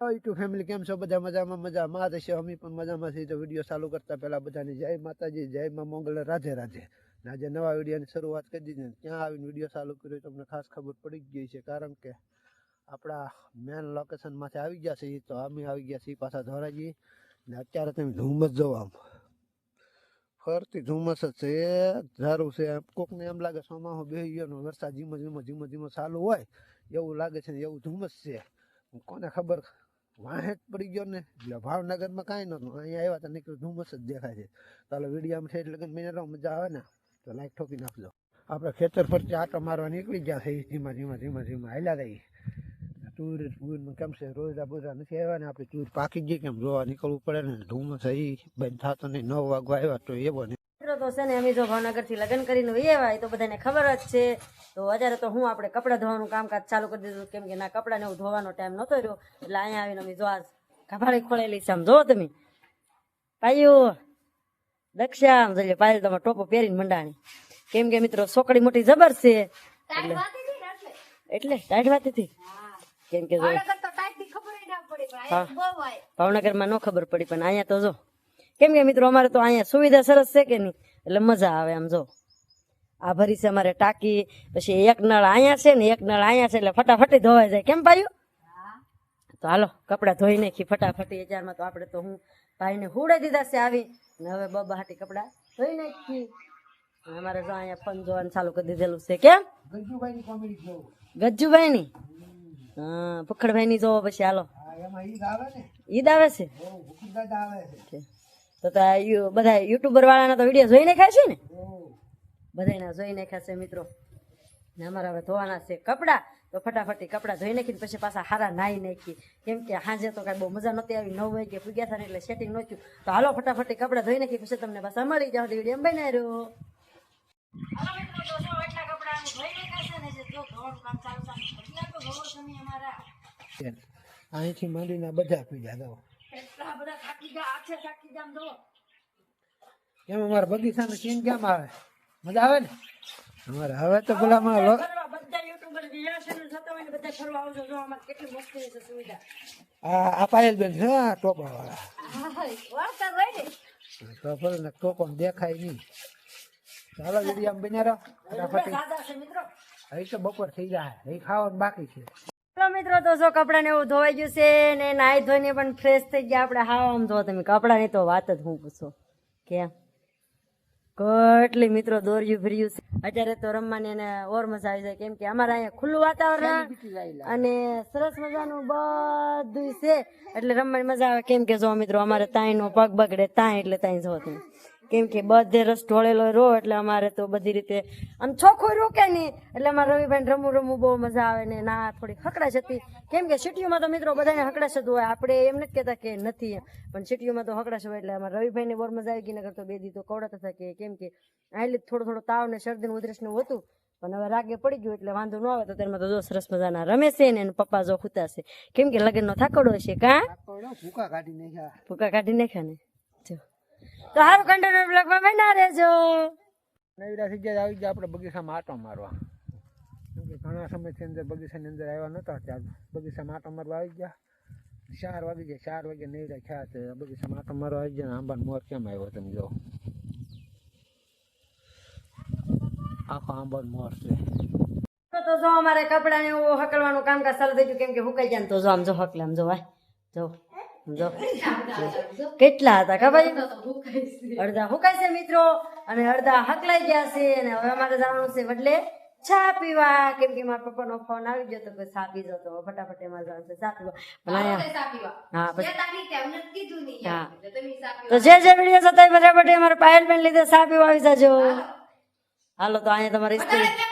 YouTube family કેમ છો? બધા મજામાં મજામાં. જ હશે અમે પણ મજામાં છીએ. તો વીડિયો ચાલુ કરતા પહેલાં બધાની જય માતાજી, જય મા મોગલ, રાધે રાધે. આજે નવા વિડીયોની શરૂઆત કરી દીધી ને ત્યાં આવીને વીડિયો ચાલુ કર્યો તમને ખાસ ખબર પડી ગઈ છે, કારણ કે આપણા મેન લોકેશનમાંથી આવી ગયા છીએ. તો અમે આવી ગયા છીએ પાછા ધોરાજી. ને અત્યારે તમે ધુમ્મસ જોવો આમ. ફરતી ધુમ્મસ જ છે ધારું છે. કોકને એમ લાગે સોમાહો બે ગયો વરસાદ ધીમો ધીમો ધીમો ધીમો ચાલુ હોય. એવું લાગે છે ને એવું ધુમ્મસ છે. કોને ખબર વાહે જ પડી ગયો ને, એટલે ભાવનગરમાં કાંઈ નહોતું અહીંયા આવ્યા તો નીકળ્યું, ધુમ્મસ જ દેખાય છે. ચાલો વિડીયામાં છે એટલે મહિને રહો મજા આવે ને, તો લાઈક ઠોકી નાખજો. આપણે ખેતર ફરતી આટો મારવા નીકળી ગયા છે ધીમા ધીમા ધીમા ધીમા હાલ્યા થઈ ટૂર ટૂરમાં કેમ છે? રોજા બોજા નથી આવ્યા ને, આપણે ટૂર પાકી ગઈ, કેમ જોવા નીકળવું પડે ને? ધૂમ થઈ બંધ થતો નહીં. નવ વાગવા આવ્યા તો એવો મિત્રો તો છે ને અમે જો ભાવનગરથી લગ્ન કરીને વહી આવ્યા તો બધાને ખબર જ છે. તો અત્યારે તો હું આપણે કપડાં ધોવાનું કામકાજ ચાલુ કરી દીધું કેમ કે ના કપડાને એવું ધોવાનો ટાઈમ નહોતો રહ્યો. એટલે અહીંયા આવીને અમે જો આ કપાળી ખોળેલી છે. આમ જોવો તમે. પાયું દક્ષા આમ જોઈએ પાયલ તમારે ટોપો પહેરીને મંડાણી. કેમ કે મિત્રો સોકડી મોટી જબર છે. એટલે એટલે. ટાઈટ વાત હતી? કેમ કે ભાવનગરમાં ન ખબર પડી પણ અહીંયા તો જો. કેમ કે મિત્રો અમારે તો અહીંયા સુવિધા સરસ છે કે નહીં? એટલે મજા આવે આમ જો. આ ભરી છે અમારે ટાંકી. પછી એક નળ અહીંયા છે ને એક નળ અહીંયા છે એટલે ફટાફટી ધોવાઈ જાય. કેમ પાયું તો હાલો કપડાં ધોઈ નાખી ફટાફટી હજારમાં તો આપણે તો હું ભાઈને હુડે દીધા છે આવી. ને હવે બબા હાટી કપડાં ધોઈ નાખી. અમારે જો અહીંયા ફોન જોવાનું ચાલુ કરી દીધેલું છે. કેમ? ગજ્જુભાઈની કોમેડી જોવું ગજ્જુભાઈ ની હા પખડભાઈ ની જોવો પછી હાલો. ઈદ આવે છે ઈદ આવે છે? તો બધા યુટ્યુબર વાળાના તો વીડિયો જોઈ નાખ્યા છે ને? બધાના જોઈ નાખ્યા છે મિત્રો. ને અમારા હવે ધોવાના છે કપડાં. તો ફટાફટી કપડાં ધોઈ નાખીને પછી પાછા હારા નાહી નાખી. કેમ કે હાજે તો કાંઈ બહુ મજા નહોતી આવી નવ વાગે પૂગ્યા હતા એટલે સેટિંગ નહોતું. તો હાલો ફટાફટી કપડાં ધોઈ નાખી પછી તમને પાછા મળી જાવ વીડિયો બનાવી રહ્યો અહીંથી માંડીને બધા પીડા દો કેમ અમારા બગીચાને સીન કેમ આવે? મજા આવે ને? અમારે હવે તો છે આ પાયલબેન છે ટોપા વાળા ટોપો દેખાય નહીં. ચાલો વીડિયો બન્યા રહો. ફટાફટી. અહીં તો બપોર થઈ જાય. અહીં ખાવાનું બાકી છે. મિત્રો તો જો કપડાં ને એવું ધોવાઈ ગયું છે ને નાહી ધોઈને પણ ફ્રેશ થઈ ગયા આપણે. હા આમ ધો તમે કપડાની તો વાત જ હું પૂછો. કેમ? કેટલી મિત્રો દોર્યું ફર્યું છે. અત્યારે તો રમવાની એને ઓર મજા આવી જાય. કેમ કે અમારે અહીંયા ખુલ્લું વાતાવરણ અને સરસ મજાનું બધું છે. એટલે રમવાની મજા આવે. કેમ કે જો મિત્રો અમારે તાઈનો પગ બગડે તાઈ એટલે તાઈ જો તમે કેમ કે બધે રસ ઢોળેલો રો એટલે અમારે તો બધી રીતે આમ ચોખ્ખું રોકે નહીં. એટલે અમારે રવિભાઈ રમવું રમવું બહુ મજા આવે ને ના થોડી હકડાશ હતી. કેમ કે સિટીઓમાં તો મિત્રો બધાને હકડાશ જ હોય. આપણે એમ નથી કહેતા કે નથી એમ. પણ સિટીઓમાં તો હકડાશ હોય એટલે અમારે રવિભાઈને બહુ મજા આવી ગઈ નગર તો બે દી તો કવડાતા હતા કે કેમ કે આટલી થોડો થોડો તાવ ને શરદી ને ઉધરસનું હતું. પણ હવે રાગે પડી ગયું એટલે વાંધો ન આવે તો તેમાં તો જો સરસ મજાના રમે છે ને એના પપ્પા જો ખૂતા છે. કેમ કે લગ્નનો થાકડો છે કાં? ભૂકા કાઢી નાખ્યા. ભૂકા કાઢી નાખ્યા ને. તો હારું કન્ટેનર બ્લોગમાં બના રહેજો. નવીરા થઈ ગયા આવી ગયા આપણે બગીચામાં આટો મારવા. ઘણા સમયથી અંદર બગીચાની અંદર આવ્યા નહોતા ત્યાં બગીચામાં આટો મારવા આવી ગયા. ચાર વાગી ગયા ચાર વાગે નવીરા ખ્યા છે બગીચામાં આટો મારવા આવી ગયા આંબા આંબાનો મોર કેમ આવ્યો તમે જો. આખો આંબાનો મોર છે. તો જો અમારે કપડાને એવું હકલવાનું કામકાજ ચાલુ થઈ ગયું કેમ કે હુકાઈ જાય ને તો જો આમ જો હકલે આમ જો ભાઈ જો. જો કેટલા હતા ખબર? છે? અડધા હુકાય છે મિત્રો? અને અડધા હકલાઈ ગયા છે અને હવે અમારે જવાનું છે બદલે ચા પીવા. કેમ કે મારા પપ્પાનો ફોન આવી ગયો તો ચા પી જતો ફટાફટ એમાં જવાનું છે. ચા પીવા. હા પછી. હા. તો જે જે વીડિયો જતા ફટાફટ અમારે પાયલ બેન લીધે ચા પીવા આવી જાજો. હાલો તો અહીંયા તમારી સ્ત્રી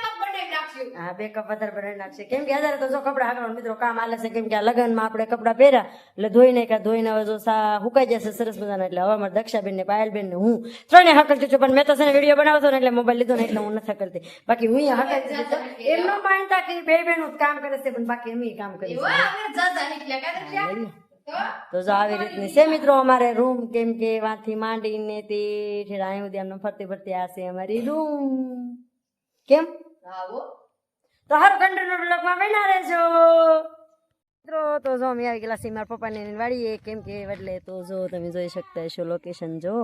હા બે કપ વધારે બનાવી નાખશે. કેમ કે અત્યારે તો જો કપડા આગળ મિત્રો કામ આલે છે કેમ કે આ લગ્નમાં આપણે કપડા પહેર્યા એટલે ધોઈ નાખ્યા ધોઈને હવે જો સા હુકાઈ જશે સરસ મજાના એટલે હવે અમારે દક્ષાબેન ને પાયલબેન ને હું ત્રણે હકલતી છું પણ મેં તો છે વીડિયો બનાવતો ને એટલે મોબાઈલ લીધો ને એટલે હું નથી કરતી બાકી હું હકલતી છું. તો એમ ન માનતા કે બે બેન કામ કરે છે પણ બાકી એમ કામ કરે છે તો જો આવી રીતની છે મિત્રો અમારે રૂમ કેમ કે વાંથી માંડીને તે ઠેર અહીં સુધી આમને ફરતી ફરતી આ છે અમારી રૂમ કેમ? તો હારું કન્ટિન્યુ બ્લોગમાં બના રહેજો. મિત્રો, તો જો અમે આવી ગયેલા સીમાર મારા પપ્પાની વાળીએ. કેમ કે એટલે તો જો, તમે જોઈ શકતા હશો લોકેશન જો.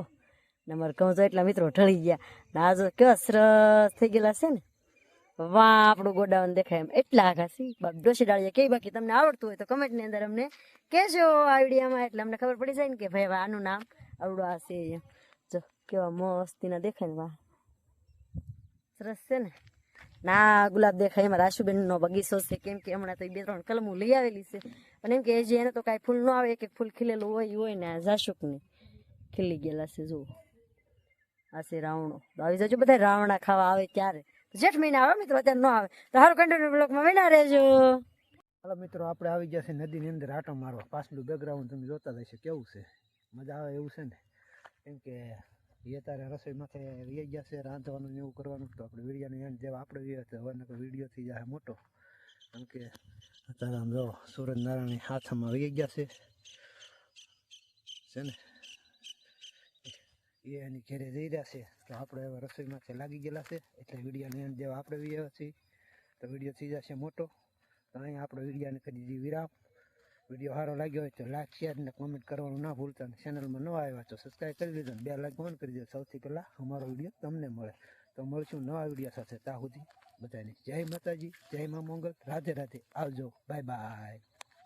નંબર કહું જો એટલા મિત્રો ઢળી ગયા. ના જો કેવા સરસ થઈ ગયેલા છે ને. વાહ, આપણું ગોડાઉન દેખાય એમ. એટલા છે ડોસી ડાળીએ કે બાકી? તમને આવડતું હોય તો કમેન્ટની અંદર અમને કહેજો આઈડિયામાં એટલે અમને ખબર પડી જાય ને કે ભાઈ આનું નામ આવડું આ છે. જો, કેવા મસ્તીના દેખાય ને, વાહ. સરસ છે ને. ના, ગુલાબ દેખાય એમાં રાશુબેનનો બગીચો છે. કેમ કે હમણાં તો બે ત્રણ કલમો લઈ આવેલી છે. અને એમ કે હજી એને તો કાંઈ ફૂલ ન આવે, એક ફૂલ ખીલેલું હોય હોય ને જાશુકની ખીલી ગયેલા છે, જુઓ. આ છે રાવણો. આવી જજો બધા રાવણા ખાવા આવે ત્યારે. જેઠ મહિના આવે મિત્રો, અત્યારે ન આવે. તો હારું કન્ટિન્યુ બ્લોકમાં વિના રહેજો. હાલો મિત્રો, આપણે આવી ગયા છે નદીની અંદર આટો મારવા. પાછલું બેકગ્રાઉન્ડ તમે જોતા રહેશે હશો, કેવું છે? મજા આવે એવું છે ને? કેમ કે એ તારે રસોઈ માથે રહી ગયા છે, રાંધવાનું એવું કરવાનું તો આપણે વિડીયોની એન્ડ જેવા આપણે રહ્યા છે હવે વીડિયો થઈ જાય મોટો. કારણ કે અત્યારે આમ જો સૂરજનારાયણ હાથમાં રહી ગયા છે. છે ને? એ એની ઘેરે જઈ રહ્યા છે. તો આપણે હવે માથે લાગી ગયેલા છે. એટલે વિડીયોની એન્ડ જેવા આપણે રહ્યા છીએ તો વીડિયો થઈ જશે મોટો. તો અહીંયા આપણે વિડીયોને કરી દીધી વિરામ. વીડિયો સારો લાગ્યો હોય તો લાઈક શેર ને કોમેન્ટ કરવાનું ના ભૂલતા અને ચેનલમાં ન આવ્યા તો સબસ્ક્રાઈબ કરી દેજો બે લાઈક ઓન કરી દેજો. સૌથી પહેલાં અમારો વીડિયો તમને મળે. તો મળશું નવા વીડિયો સાથે. ત્યાં સુધી બધાને જય માતાજી, જય મા મંગલ. રાધે રાધે. આવજો. Bye bye